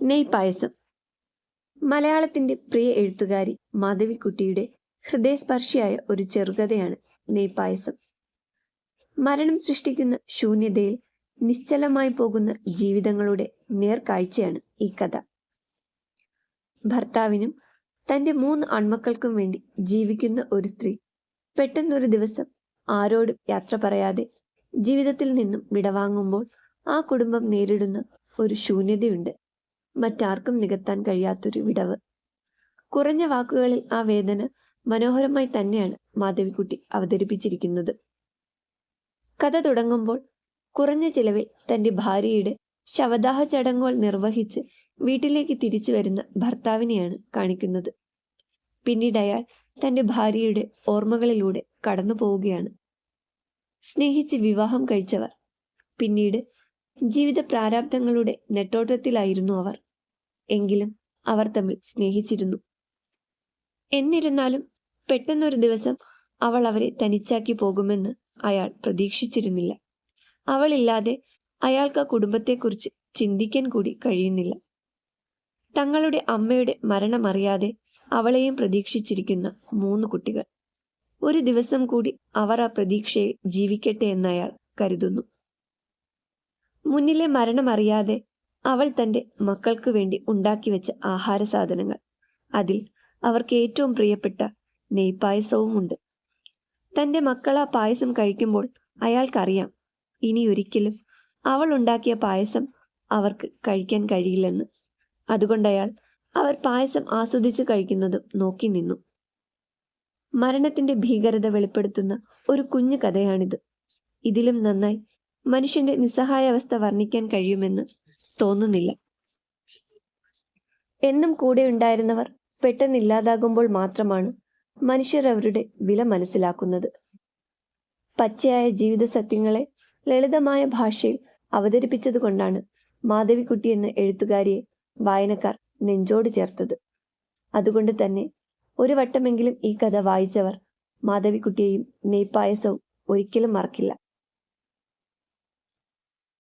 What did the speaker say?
നെയ് പായസം മലയാളത്തിന്റെ പ്രിയ എഴുത്തുകാരി മാധവിക്കുട്ടിയുടെ ഹൃദയസ്പർശിയായ ഒരു ചെറുകഥയാണ് നെയ്പായസം. മരണം സൃഷ്ടിക്കുന്ന ശൂന്യതയിൽ നിശ്ചലമായി പോകുന്ന ജീവിതങ്ങളുടെ നേർക്കാഴ്ചയാണ് ഈ കഥ. ഭർത്താവിനും തന്റെ മൂന്ന് ആൺമക്കൾക്കും വേണ്ടി ജീവിക്കുന്ന ഒരു സ്ത്രീ പെട്ടെന്നൊരു ദിവസം ആരോടും യാത്ര പറയാതെ ജീവിതത്തിൽ നിന്നും വിടവാങ്ങുമ്പോൾ ആ കുടുംബം നേരിടുന്ന ഒരു ശൂന്യതയുണ്ട്. മറ്റാർക്കും നികത്താൻ കഴിയാത്തൊരു വിടവ്. കുറഞ്ഞ വാക്കുകളിൽ ആ വേദന മനോഹരമായി തന്നെയാണ് മാധവിക്കുട്ടി അവതരിപ്പിച്ചിരിക്കുന്നത്. കഥ തുടങ്ങുമ്പോൾ കുറഞ്ഞ ചിലവിൽ തന്റെ ഭാര്യയുടെ ശവദാഹ ചടങ്ങുകൾ നിർവഹിച്ച് വീട്ടിലേക്ക് തിരിച്ചു വരുന്ന ഭർത്താവിനെയാണ് കാണിക്കുന്നത്. പിന്നീട് അയാൾ തന്റെ ഭാര്യയുടെ ഓർമ്മകളിലൂടെ കടന്നു പോവുകയാണ്. സ്നേഹിച്ച് വിവാഹം കഴിച്ചവർ പിന്നീട് ജീവിത പ്രാരാബ്ദങ്ങളുടെ നെട്ടോട്ടത്തിലായിരുന്നു അവർ. എങ്കിലും അവർ തമ്മിൽ സ്നേഹിച്ചിരുന്നു. എന്നിരുന്നാലും പെട്ടെന്നൊരു ദിവസം അവൾ അവരെ തനിച്ചാക്കി പോകുമെന്ന് അയാൾ പ്രതീക്ഷിച്ചിരുന്നില്ല. അവളില്ലാതെ അയാൾക്ക് ആ കുടുംബത്തെക്കുറിച്ച് ചിന്തിക്കാൻ കൂടി കഴിയുന്നില്ല. തങ്ങളുടെ അമ്മയുടെ മരണമറിയാതെ അവളെയും പ്രതീക്ഷിച്ചിരിക്കുന്ന മൂന്ന് കുട്ടികൾ. ഒരു ദിവസം കൂടി അവർ ആ പ്രതീക്ഷയെ ജീവിക്കട്ടെ എന്നയാൾ കരുതുന്നു. മുന്നിലെ മരണമറിയാതെ അവൾ തന്റെ മക്കൾക്ക് വേണ്ടി ഉണ്ടാക്കി വെച്ച ആഹാര സാധനങ്ങൾ. അതിൽ അവർക്ക് ഏറ്റവും പ്രിയപ്പെട്ട നെയ്പായസവും ഉണ്ട്. തന്റെ മക്കൾ ആ പായസം കഴിക്കുമ്പോൾ അയാൾക്കറിയാം ഇനി ഒരിക്കലും അവൾ ഉണ്ടാക്കിയ പായസം അവർക്ക് കഴിക്കാൻ കഴിയില്ലെന്ന്. അതുകൊണ്ട് അയാൾ അവർ പായസം ആസ്വദിച്ച് കഴിക്കുന്നതും നോക്കി നിന്നു. മരണത്തിന്റെ ഭീകരത വെളിപ്പെടുത്തുന്ന ഒരു കുഞ്ഞു കഥയാണിത്. ഇതിലും നന്നായി മനുഷ്യന്റെ നിസ്സഹായ അവസ്ഥ വർണിക്കാൻ കഴിയുമെന്ന് തോന്നുന്നില്ല. എന്നും കൂടെ ഉണ്ടായിരുന്നവർ പെട്ടെന്ന് ഇല്ലാതാകുമ്പോൾ മാത്രമാണ് മനുഷ്യർ അവരുടെ വില മനസ്സിലാക്കുന്നത്. പച്ചയായ ജീവിത സത്യങ്ങളെ ലളിതമായ ഭാഷയിൽ അവതരിപ്പിച്ചതുകൊണ്ടാണ് മാധവിക്കുട്ടി എന്ന എഴുത്തുകാരിയെ വായനക്കാർ നെഞ്ചോട് ചേർത്തത്. അതുകൊണ്ട് തന്നെ ഒരു വട്ടമെങ്കിലും ഈ കഥ വായിച്ചവർ മാധവിക്കുട്ടിയെയും നെയ്പായസവും ഒരിക്കലും മറക്കില്ല.